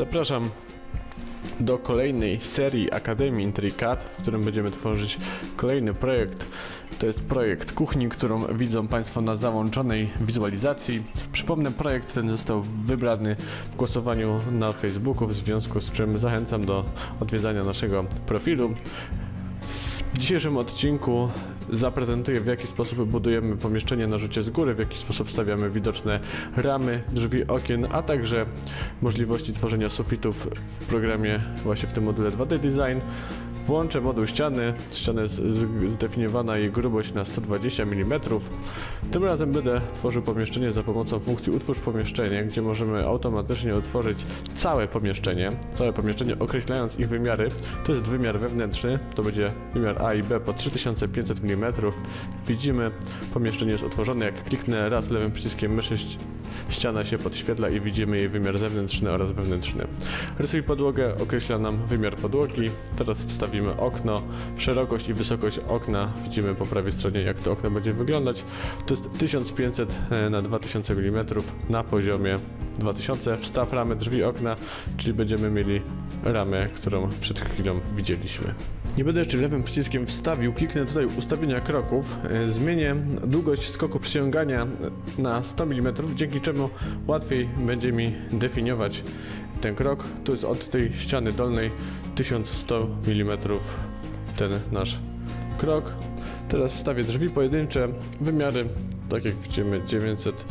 Zapraszam do kolejnej serii Akademii Intricat, w którym będziemy tworzyć kolejny projekt. To jest projekt kuchni, którą widzą Państwo na załączonej wizualizacji. Przypomnę, projekt ten został wybrany w głosowaniu na Facebooku, w związku z czym zachęcam do odwiedzania naszego profilu. W dzisiejszym odcinku zaprezentuję w jaki sposób budujemy pomieszczenie na rzucie z góry, w jaki sposób stawiamy widoczne ramy, drzwi, okien, a także możliwości tworzenia sufitów w programie właśnie w tym module 2D Design. Włączę moduł ściany. Ściana jest zdefiniowana jej grubość na 120 mm. Tym razem będę tworzył pomieszczenie za pomocą funkcji utwórz pomieszczenie, gdzie możemy automatycznie utworzyć całe pomieszczenie, całe pomieszczenie określając ich wymiary. To jest wymiar wewnętrzny, to będzie wymiar A i B po 3500 mm. Widzimy, pomieszczenie jest utworzone. Jak kliknę raz lewym przyciskiem myszy, ściana się podświetla i widzimy jej wymiar zewnętrzny oraz wewnętrzny. Rysuj podłogę określa nam wymiar podłogi. Teraz wstawimy okno, szerokość i wysokość okna. Widzimy po prawej stronie jak to okno będzie wyglądać. To jest 1500 na 2000 mm na poziomie 2000. Wstaw ramę drzwi okna, czyli będziemy mieli ramę, którą przed chwilą widzieliśmy. Nie będę jeszcze lewym przyciskiem wstawił, kliknę tutaj ustawienia kroków, e, zmienię długość skoku przyciągania na 100 mm, dzięki czemu łatwiej będzie mi definiować ten krok. Tu jest od tej ściany dolnej 1100 mm ten nasz krok. Teraz wstawię drzwi pojedyncze, wymiary tak jak widzimy 900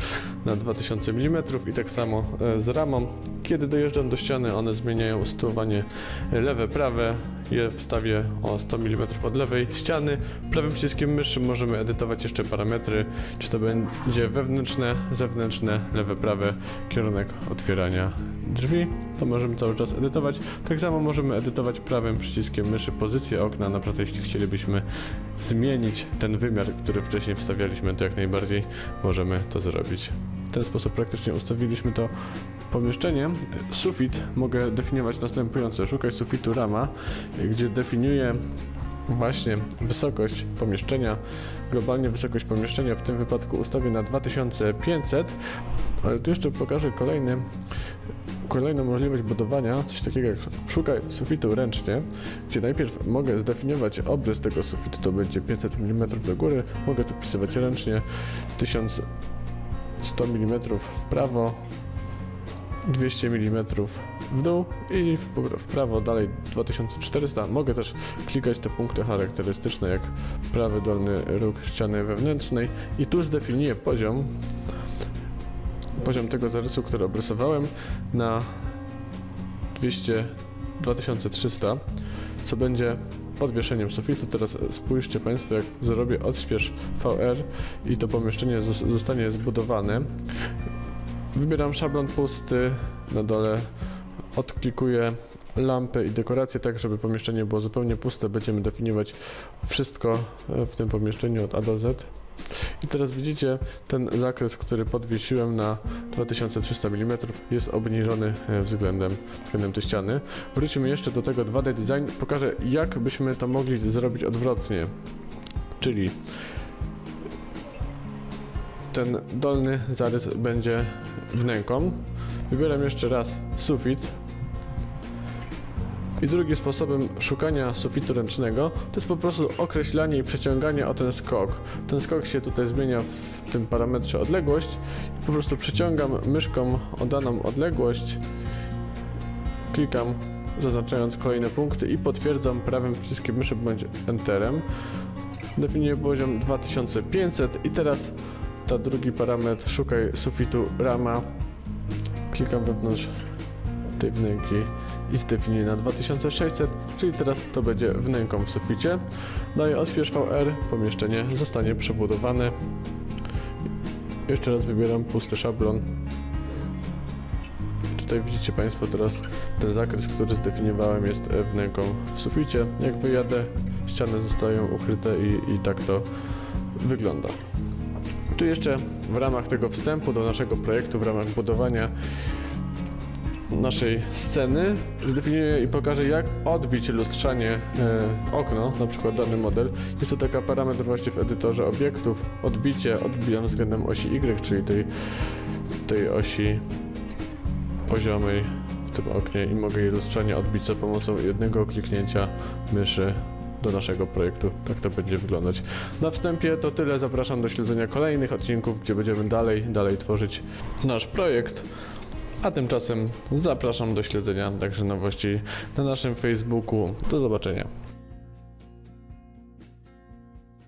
na 2000 mm i tak samo e, z ramą. Kiedy dojeżdżam do ściany, one zmieniają usytuowanie lewe, prawe. Je wstawię o 100 mm od lewej ściany. Prawym przyciskiem myszy możemy edytować jeszcze parametry, czy to będzie wewnętrzne, zewnętrzne, lewe, prawe, kierunek otwierania drzwi. To możemy cały czas edytować. Tak samo możemy edytować prawym przyciskiem myszy pozycję okna, na przykład jeśli chcielibyśmy zmienić ten wymiar, który wcześniej wstawialiśmy, to jak najbardziej możemy to zrobić. W ten sposób praktycznie ustawiliśmy to pomieszczenie. Sufit mogę definiować następująco. Szukać sufitu rama, gdzie definiuję właśnie wysokość pomieszczenia. Globalnie wysokość pomieszczenia w tym wypadku ustawię na 2500, ale tu jeszcze pokażę kolejny kolejną możliwość budowania, coś takiego jak szukaj sufitu ręcznie, gdzie najpierw mogę zdefiniować obrys tego sufitu, to będzie 500 mm do góry, mogę to wpisywać ręcznie, 1100 mm w prawo, 200 mm w dół i w, prawo dalej 2400. Mogę też klikać te punkty charakterystyczne jak prawy dolny róg ściany wewnętrznej i tu zdefiniuję poziom poziom tego zarysu, który obrysowałem na 200 2300, co będzie podwieszeniem sufitu. Teraz spójrzcie Państwo, jak zrobię odśwież VR i to pomieszczenie zostanie zbudowane. Wybieram szablon pusty, na dole odklikuję lampy i dekoracje tak, żeby pomieszczenie było zupełnie puste. Będziemy definiować wszystko w tym pomieszczeniu od A do Z. I teraz widzicie ten zakres, który podwiesiłem na 2300 mm jest obniżony e, względem, względem tej ściany. Wrócimy jeszcze do tego 2D Design. Pokażę jak byśmy to mogli zrobić odwrotnie. Czyli ten dolny zarys będzie wnęką. Wybieram jeszcze raz sufit, i drugim sposobem szukania sufitu ręcznego to jest po prostu określanie i przeciąganie o ten skok. Ten skok się tutaj zmienia w tym parametrze odległość i po prostu przeciągam myszką o daną odległość, klikam zaznaczając kolejne punkty i potwierdzam prawym przyciskiem myszy bądź Enterem. Definiuję poziom 2500 i teraz ta drugi parametr szukaj sufitu rama. Klikam wewnątrz tej wnęki i zdefiniuję na 2600, czyli teraz to będzie wnęką w suficie. Daję odśwież VR, pomieszczenie zostanie przebudowane. Jeszcze raz wybieram pusty szablon. Tutaj widzicie Państwo teraz ten zakres, który zdefiniowałem jest wnęką w suficie. Jak wyjadę, ściany zostają ukryte i, i tak to wygląda. Tu jeszcze w ramach tego wstępu do naszego projektu, w ramach budowania naszej sceny. Zdefiniuję i pokażę, jak odbić lustrzanie e, okno, na przykład dany model. Jest to taka parametr właśnie w edytorze obiektów. Odbicie odbijam względem osi Y, czyli tej, tej osi poziomej w tym oknie i mogę jej lustrzanie odbić za pomocą jednego kliknięcia myszy do naszego projektu. Tak to będzie wyglądać. Na wstępie to tyle. Zapraszam do śledzenia kolejnych odcinków, gdzie będziemy dalej, dalej tworzyć nasz projekt. A tymczasem zapraszam do śledzenia także nowości na naszym Facebooku. Do zobaczenia.